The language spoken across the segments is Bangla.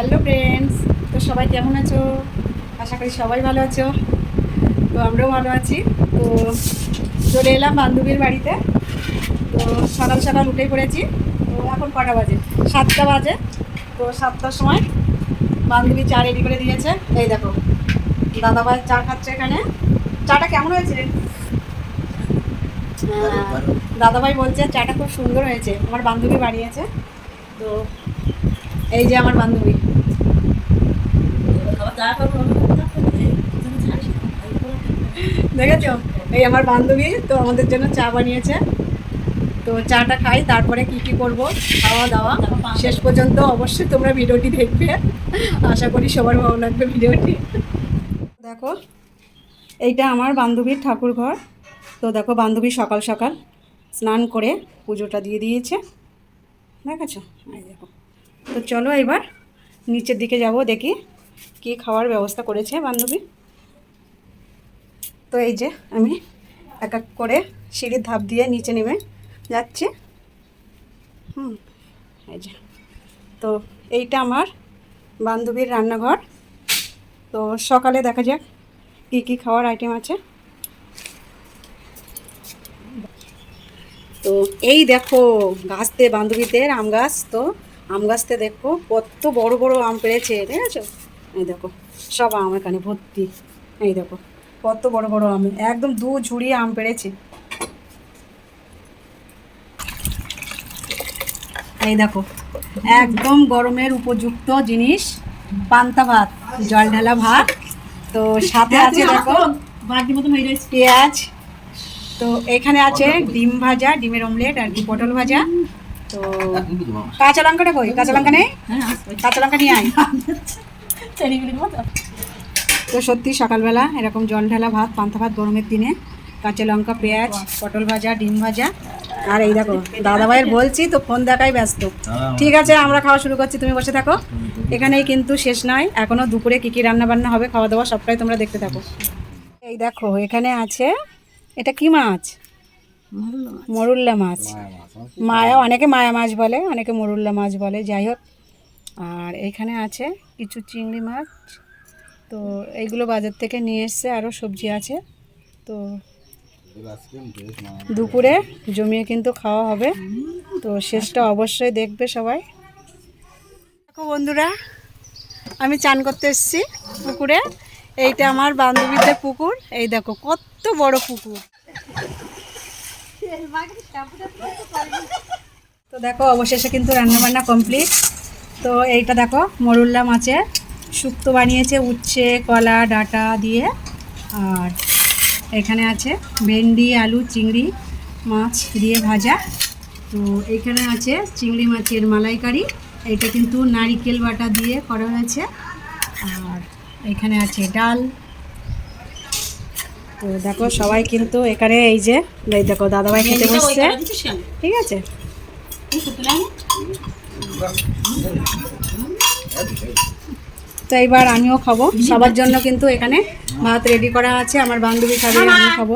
হ্যালো ফ্রেন্ডস তো সবাই কেমন আছো? আশা করি সবাই ভালো আছো। তো আমরাও ভালো আছি। তো চলে এলাম বান্ধবীর বাড়িতে। তো সকাল সকাল উঠে পড়েছি। তো এখন কটা বাজে? সাতটা বাজে। তো সাতটার সময় বান্ধবী চা রেডি করে দিয়েছে। এই দেখো দাদাভাই চা খাচ্ছে এখানে। চাটা কেমন হয়েছে দাদাভাই বলছে চাটা খুব সুন্দর হয়েছে। আমার বান্ধবী বানিয়েছে। তো এই যে আমার বান্ধবী। দেখেছ? এই আমার বান্ধবী তো আমাদের জন্য চা বানিয়েছে। তো চাটা খাই, তারপরে কি কি করব? খাওয়া দাওয়া শেষ পর্যন্ত অবশ্যই তোমরা ভিডিওটি দেখবে। আশা করি সবার ভালো লাগবে ভিডিওটি। দেখো, এইটা আমার বান্ধবীর ঠাকুর ঘর তো দেখো, বান্ধবী সকাল সকাল স্নান করে পুজোটা দিয়ে দিয়েছে। দেখেছ? এই দেখো। তো চলো এবার নিচের দিকে যাব, দেখি কি খাওয়ার ব্যবস্থা করেছে বান্ধবী। তো এই যে আমি এক এক করে সিঁড়ির ধাপ দিয়ে নিচে নেমে যাচ্ছি। হুম, এই যে। তো এইটা আমার বান্ধবীর রান্নাঘর। তো সকালে দেখা যাক কী কী খাওয়ার আইটেম আছে। তো এই দেখো, গাছতে বান্ধবীদের আম গাছ, তো আম গাছতে দেখো কত বড় বড় আম পেড়েছে ঠিক আছে এই দেখো সব আম এখানে ভর্তি। এই দেখো কত বড় বড় আম একদম দু ঝুড়ি আম পেড়েছে এই দেখো একদম গরমের উপযুক্ত জিনিস পান্তা ভাত জল ঢালা ভাত। তো সাথে আছে দেখো পেঁয়াজ। তো এখানে আছে ডিম ভাজা ডিমের অমলেট আর কি পটল ভাজা। তো কাঁচা লঙ্কাটা কই? কাঁচা লঙ্কা নেই কাঁচা লঙ্কা নিয়ে আয়। তো সত্যি সকালবেলা এরকম জল ঢালা ভাত পান্তা ভাত গরমের দিনে কাঁচা লঙ্কা পেঁয়াজ পটল ভাজা ডিম ভাজা আর এই দেখো দাদাভাইয়ের বলছি তো ফোন দেখাই ব্যস্ত। ঠিক আছে আমরা খাওয়া শুরু করছি তুমি বসে থাকো। এখানেই কিন্তু শেষ নয় এখনও দুপুরে কি কি রান্না বান্না হবে খাওয়া দাওয়া সবটাই তোমরা দেখতে থাকো। এই দেখো এখানে আছে এটা কি মাছ? মরুল্লা মাছ। মায়া অনেকে মায়া মাছ বলে অনেকে মরুল্লা মাছ বলে যাই হোক। আর এখানে আছে কিছু চিংড়ি মাছ। তো এইগুলো বাজার থেকে নিয়ে এসছে আরও সবজি আছে। তো দুপুরে জমিয়ে কিন্তু খাওয়া হবে। তো শেষটা অবশ্যই দেখবে সবাই। দেখো বন্ধুরা আমি চান করতে এসেছি পুকুরে। এইটা আমার বান্ধবীদের পুকুর। এই দেখো কত বড় পুকুর। তো দেখো, অবশেষে কিন্তু রান্নাবান্না কমপ্লিট তো এইটা দেখো, মরুল্লা মাছের শুক্তো বানিয়েছে, উচ্ছে, কলা, ডাটা দিয়ে। আর এখানে আছে ভেন্ডি, আলু, চিংড়ি মাছ দিয়ে ভাজা। তো এখানে আছে চিংড়ি মাছের মালাইকারি। এটা কিন্তু নারিকেল বাটা দিয়ে করা হয়েছে। আর এখানে আছে ডাল তো দেখো সবাই কিন্তু এখানে এই যে এই দেখো দাদাভাই খেতে বসছে। ঠিক আছে। তো এইবার আমিও খাব। সবার জন্য কিন্তু এখানে ভাত রেডি করা আছে। আমার বান্ধবী খাবে আমি খাব।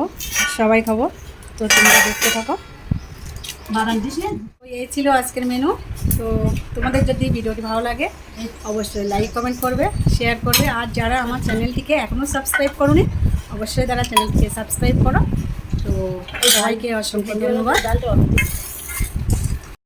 সবাই খাব। তো তোমরা দেখতে থাকো। এই ছিল আজকের মেনু তো তোমাদের যদি ভিডিওটি ভালো লাগে অবশ্যই লাইক কমেন্ট করবে শেয়ার করবে। আর যারা আমার চ্যানেলটিকে এখনও সাবস্ক্রাইব করোনি অবশ্যই তারা চ্যানেলকে সাবস্ক্রাইব করো। তো সবাইকে অসংখ্য ধন্যবাদ।